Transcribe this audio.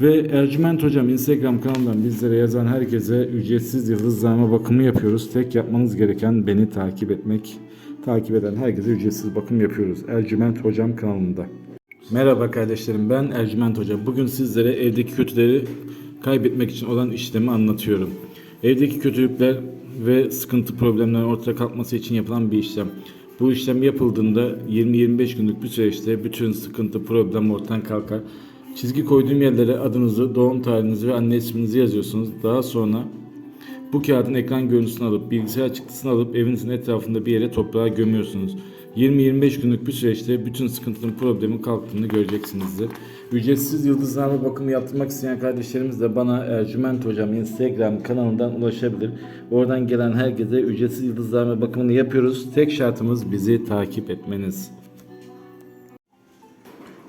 Ve Ercüment Hocam Instagram kanalından bizlere yazan herkese ücretsiz yıldızlama bakımı yapıyoruz. Tek yapmanız gereken beni takip etmek. Takip eden herkese ücretsiz bakım yapıyoruz. Ercüment Hocam kanalında. Merhaba kardeşlerim ben Ercüment Hoca. Bugün sizlere evdeki kötüleri kaybetmek için olan işlemi anlatıyorum. Evdeki kötülükler ve sıkıntı problemlerin ortaya kalkması için yapılan bir işlem. Bu işlem yapıldığında 20-25 günlük bir süreçte bütün sıkıntı problem ortadan kalkar. Çizgi koyduğum yerlere adınızı, doğum tarihinizi ve anne isminizi yazıyorsunuz. Daha sonra bu kağıdın ekran görüntüsünü alıp bilgisayar çıktısını alıp evinizin etrafında bir yere toprağa gömüyorsunuz. 20-25 günlük bir süreçte bütün sıkıntının problemin kalktığını göreceksinizdir. Ücretsiz yıldızlama bakımı yaptırmak isteyen kardeşlerimiz de bana Ercüment Hocam Instagram kanalından ulaşabilir. Oradan gelen herkese ücretsiz yıldızlama bakımını yapıyoruz. Tek şartımız bizi takip etmeniz.